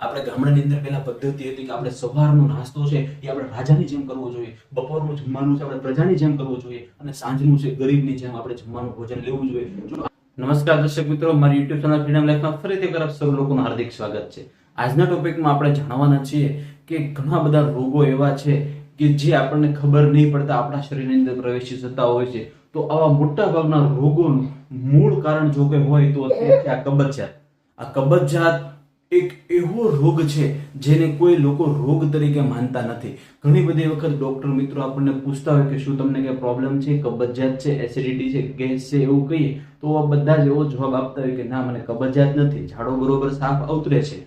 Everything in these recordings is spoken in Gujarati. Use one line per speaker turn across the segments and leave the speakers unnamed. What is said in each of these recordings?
આપણે ગામડાની અંદર પહેલા પદ્ધતિ હતી કે આપણે સવારનો નાસ્તો છે એ આપણે રાજાની જેમ કરવો જોઈએ, બપોરનું જમવાનું છે આપણે પ્રજાની જેમ કરવું જોઈએ અને સાંજનું છે ગરીબની જેમ આપણે જમવાનું ભોજન લેવું જોઈએ. નમસ્કાર દર્શક મિત્રો, મારી યુટ્યુબ ચેનલ ફ્રીડમ લાઈફમાં ફરીથી એક સૌ લોકોનું હાર્દિક સ્વાગત છે. આજના ટોપિકમાં આપણે જાણવાના છીએ કે ઘણા બધા રોગો એવા છે કે જે આપણને ખબર નહીં પડતા, આપણા શરીરની અંદર પ્રવેશી જતા હોય છે. તો આવા મોટા ભાગના રોગોનું મૂળ કારણ જો કે હોય તો આ કબજિયાત. આ કબજિયાત એક એવો રોગ છે જેને કોઈ લોકો રોગ તરીકે માનતા નથી. ઘણી બધી વખત ડૉક્ટર મિત્રો આપણને પૂછતા હોય કે શું તમને કંઈ પ્રોબ્લેમ છે, કબજિયાત છે એસિડિટી છે, ગેસ છે, એવું કહીએ, તો આ બધા જ એવો જવાબ આપતા હોય કે ના, મને કબજિયાત નથી, ઝાડો બરોબર સાફ અવતરે છે.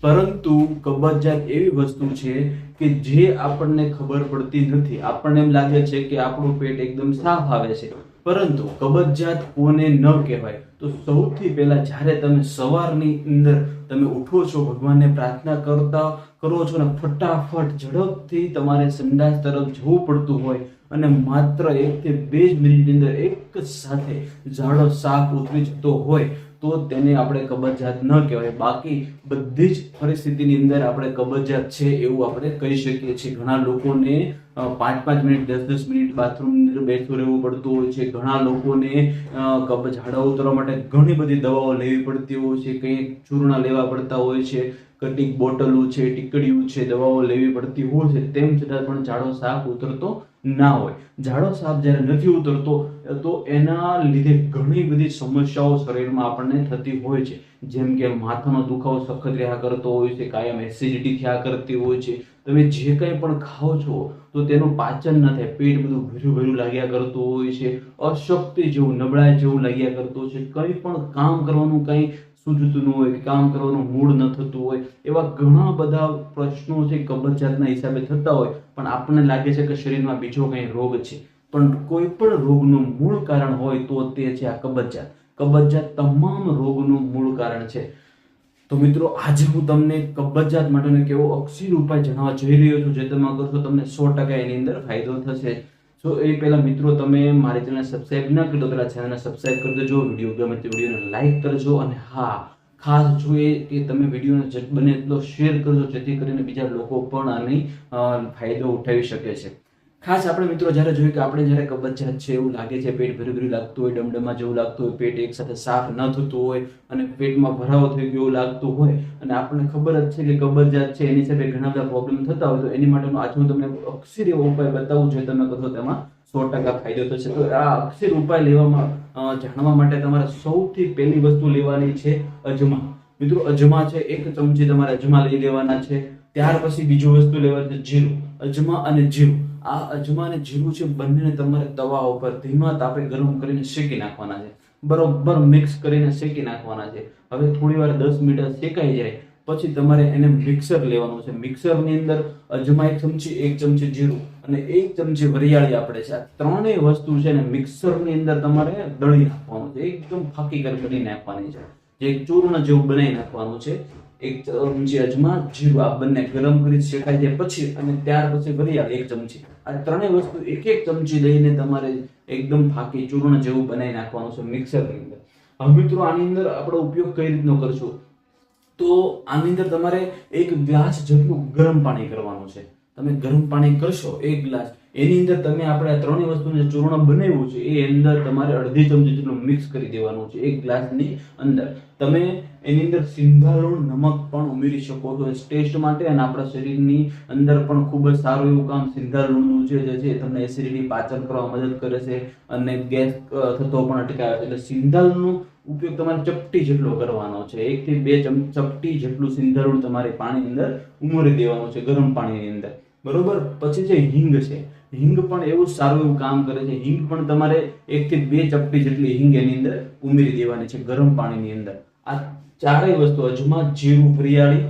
પરંતુ કબજિયાત એવી વસ્તુ છે કે જે આપણને ખબર પડતી નથી. આપણને એમ લાગે છે કે આપણું પેટ એકદમ સાફ આવે છે. પરંતુ કબજિયાત કોને ન કહેવાય, તો સૌથી પહેલાં જ્યારે તમે સવારની અંદર તમે ઉઠો છો, ભગવાનને પ્રાર્થના કરતા કરો છો ને ફટાફટ ઝડપથી તમારે સંડાસ તરફ જવું પડતું હોય અને માત્ર એકથી બે જ મિનિટની અંદર એક સાથે ઝાડો સાફ ઉતરી જતો હોય તો તેને આપણે કબજિયાત ન કહેવાય. બાકી બધી જ પરિસ્થિતિની અંદર આપણે કબજિયાત છે એવું આપણે કહી શકીએ છીએ. ઘણા લોકોને પાંચ પાંચ મિનિટ, દસ દસ મિનિટ બાથરૂમની અંદર બેસતું રહેવું પડતું હોય છે. ઘણા લોકોને કબજ હાડા ઉતરવા માટે ઘણી બધી દવાઓ લેવી પડતી હોય છે. કંઈક ચૂર્ણ લેવા પડતા હોય છે. કટીક બોટલો છે, ટીકડીઓ છે, દવાઓ લેવી પડતી હોય છે. તેમ છતાં પણ ઝાડો સાફ ઉતરતો ના હોય. ઝાડો સાપ જ્યારે નથી ઉતરતો, તો એના લીધે ઘણી બધી સમસ્યાઓ શરીરમાં આપણને થતી હોય છે. જેમ કે માથાનો દુખાવો સખત રહ્યા કરતો હોય છે, કાયમ એસિડિટી થયા કરતી હોય છે. તમે જે કંઈ પણ ખાઓ છો, તો તેનું પાચન ન થાય. પેટ બધું ભર્યું ભર્યું લાગ્યા કરતું હોય છે. અશક્તિ જેવું, નબળાઈ જેવું લાગ્યા કરતું છે. કંઈ પણ કામ કરવાનું, કંઈ સૂઝતું ન હોય કામ કરવાનું મૂડ ન થતું હોય, એવા ઘણા બધા પ્રશ્નો છે કબજિયાતના હિસાબે થતા હોય, પણ આપણને લાગે છે કે શરીરમાં બીજો કંઈ રોગ છે. પણ કોઈ પણ રોગનું મૂળ કારણ હોય તો તે છે આ કબજિયાત. કબજિયાત તમામ રોગનું મૂળ કારણ છે. તો મિત્રો, આજે હું તમને કબજિયાત માટેનો એક એવો અક્ષીર ઉપાય જણાવવા જઈ રહ્યો છું જે તમે કરશો તમને સો ટકા એની અંદર ફાયદો થશે. સો એ પહેલાં મિત્રો તમે મારી ચેનલ સબસ્ક્રાઈબ ના કરી દો પહેલાં ચેનલને સબસ્ક્રાઈબ કરી દેજો વીડિયો ગમે તે વિડીયોને લાઈક કરજો અને હા, ખાસ જોઈએ કે તમે વિડીયોને બને એટલો શેર કરજો જેથી કરીને બીજા લોકો પણ આની ફાયદો ઉઠાવી શકે છે. ખાસ આપણે મિત્રો જ્યારે જોઈએ કે આપણે જ્યારે કબજિયાત છે એવું લાગે છે, પેટ ભર્યું ભર્યું લાગતું હોય, ડમડમા જેવું લાગતું હોય, પેટ એક સાથે સાફ ન થતું હોય અને પેટમાં ભરાવો થઈ ગયો લાગતું હોય અને આપણને ખબર જ છે કે કબજિયાત છે, એની સાથે ઘણા બધા પ્રોબ્લેમ થતા હોય તો એની માટેનો આજે હું તમને અક્ષર એવો ઉપાય બતાવું છું તમે કહો તેમાં સો ટકા ફાયદો થશે. તો આ અક્ષર ઉપાય લેવામાં જાણવા માટે તમારે સૌથી પહેલી વસ્તુ લેવાની છે અજમા. મિત્રો, અજમા છે, એક ચમચી તમારે અજમા લઈ લેવાના છે, ત્યાર પછી બીજું વસ્તુ લેવાની છે જીરું. અજમા અને જીરું. આ અજમા અને જીરું છે બંનેને તમારે તવા ઉપર ધીમા તાપે ગરમ કરીને શેકી નાખવાના છે. બરોબર મિક્સ કરીને શેકી નાખવાના છે. હવે થોડી વાર દસ મિનિટ શેકાઈ જાય, પછી તમારે એને મિક્સર લેવાનું છે. મિક્સરની અંદર અજમા એક ચમચી એક ચમચી જીરું અને એક ચમચી વરિયાળી આપણે છે. આ ત્રણેય વસ્તુ છે ને મિક્સરની અંદર તમારે દળી નાખવાનું છે. એકદમ ફાકી કરી નાખવાની છે. જે ચૂર્ણ જેવું બનાવી નાખવાનું છે. એક ચમચી અજમા જીરું આ બંને ગરમ કરી શેકાઈ જાય પછી અને ત્યાર પછી વરિયાળ એક ચમચી. આ ત્રણેય વસ્તુ એક એક ચમચી લઈને તમારે એકદમ ફાકી ચૂર્ણ જેવું બનાવી નાખવાનું છે મિક્સરની અંદર. હવે મિત્રો આની અંદર આપણે ઉપયોગ કઈ રીતનો કરશું? તો આની અંદર તમારે એક ગ્લાસ જેટલું ગરમ પાણી કરવાનું છે. તમે ગરમ પાણી કરશો એક ગ્લાસ એની અંદર તમે આપણે ત્રણેય વસ્તુ જે ચૂર્ણ બનાવ્યું છે, એ અંદર તમારે અડધી ચમચી જેટલું મિક્સ કરી દેવાનું છે, એક ગ્લાસની અંદર. તમે એની અંદર સિંધાલુણ નમક પણ ઉમેરી શકો છો ટેસ્ટ માટે અને આપણા શરીરની અંદર પણ ખૂબ જ સારું એવું કામ સિંધાલુણનું છે, જે છે તમને એસિડિટી પાચન કરવામાં મદદ કરે છે અને ગેસ થતો પણ અટકાવે છે. એટલે સિંધાલનો ઉપયોગ તમારે ચપટી જેટલો કરવાનો છે, એકથી બે ચપટી જેટલું સિંધાલુણ તમારે પાણીની અંદર ઉમેરી દેવાનું છે, ગરમ પાણીની અંદર. બરોબર? પછી જે હિંગ છે, હિંગ પણ એવું સારું એવું કામ કરે છે. હિંગ પણ તમારે એક થી બે ચપટી જેટલી હિંગ એની અંદર ઉમેરી દેવાની છે, ગરમ પાણીની અંદર. આ ચારેય વસ્તુ, અજમા, જીરું, વરિયાળી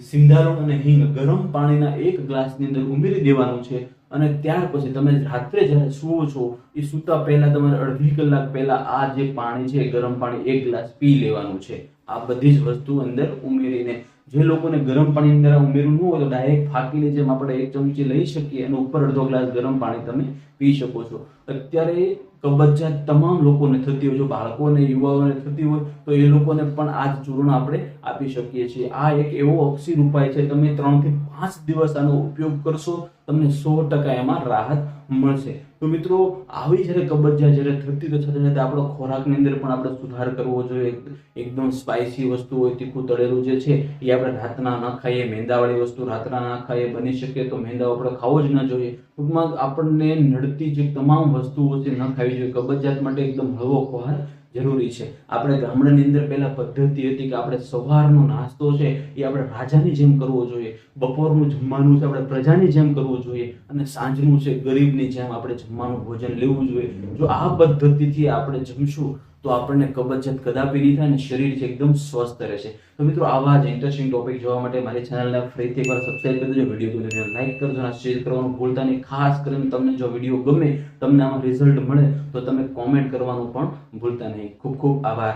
સિંધારણ અને હિંગ ગરમ પાણીના એક ગ્લાસની અંદર ઉમેરી દેવાનું છે અને ત્યાર પછી તમે રાત્રે જ્યારે સૂવો છો, એ સૂતા પહેલા તમારે અડધી કલાક પહેલા આ જે પાણી છે ગરમ પાણી એક ગ્લાસ પી લેવાનું છે. આ બધી જ વસ્તુ અંદર ઉમેરીને જે લોકોને ગરમ પાણી અંદર ઉમેરવું હોય તો ડાયરેક્ટ ફાકીને જેમ આપણે એક ચમચી લઈ શકીએ અને ઉપર અડધો ગ્લાસ ગરમ પાણી તમે પી શકો છો. અત્યારે કબજિયાત તમામ લોકોને થતી હોય, જો બાળકોને, યુવાઓને થતી હોય, તો એ લોકોને પણ આ જ ચૂર્ણ આપણે આપી શકીએ છીએ. આ એક એવો અક્ષીર ઉપાય છે, તમે ત્રણથી પાંચ દિવસ આનો ઉપયોગ કરશો, તમને સો ટકા એમાં રાહત મળશે. તો મિત્રો, આવી જ્યારે કબજિયાત જ્યારે થતી તો સાથે સાથે આપણો ખોરાકની અંદર પણ આપણે સુધાર કરવો જોઈએ. એકદમ સ્પાઇસી વસ્તુ હોય, તીખું તળેલું જે છે, એ આપણે રાતના ન ખાઈએ. મેંદાવાળી વસ્તુ રાતના ના ખાઈએ. બની શકે તો મેંદા આપણે ખાવો જ ન જોઈએ. ટૂંકમાં આપણને નડતી જે તમામ વસ્તુઓ છે ન ખાવી જોઈએ. કબજિયાત માટે એકદમ હળવો ખોરાક જરૂરી છે. આપણે ગામડાની અંદર પહેલા પદ્ધતિ હતી કે આપણે સવારનો નાસ્તો છે એ આપણે રાજાની જેમ કરવો જોઈએ. બપોરનું જમવાનું છે આપણે પ્રજાની જેમ કરવું જોઈએ. અને સાંજનું છે ગરીબની જેમ આપણે જમવાનું ભોજન લેવું જોઈએ. જો આ પદ્ધતિથી આપણે જમશું તો આપણને કબજિયાત કદાપી નહીં થાય અને શરીર છે એકદમ સ્વસ્થ રહેશે. તો મિત્રો આવા જ ઇન્ટરેસ્ટિંગ ટોપિક જોવા માટે મારી ચેનલને ફરીથી એકવાર સબસ્ક્રાઇબ કરી દેજો. વીડિયો જોઈને લાઈક કરજો અને શેર કરવાનું ભૂલતા નહીં. ખાસ કરીને તમને જો વીડિયો ગમે, તમને આમાં રિઝલ્ટ મળે, તો તમે કોમેન્ટ કરવાનું પણ ભૂલતા નહીં. ખૂબ ખૂબ આભાર.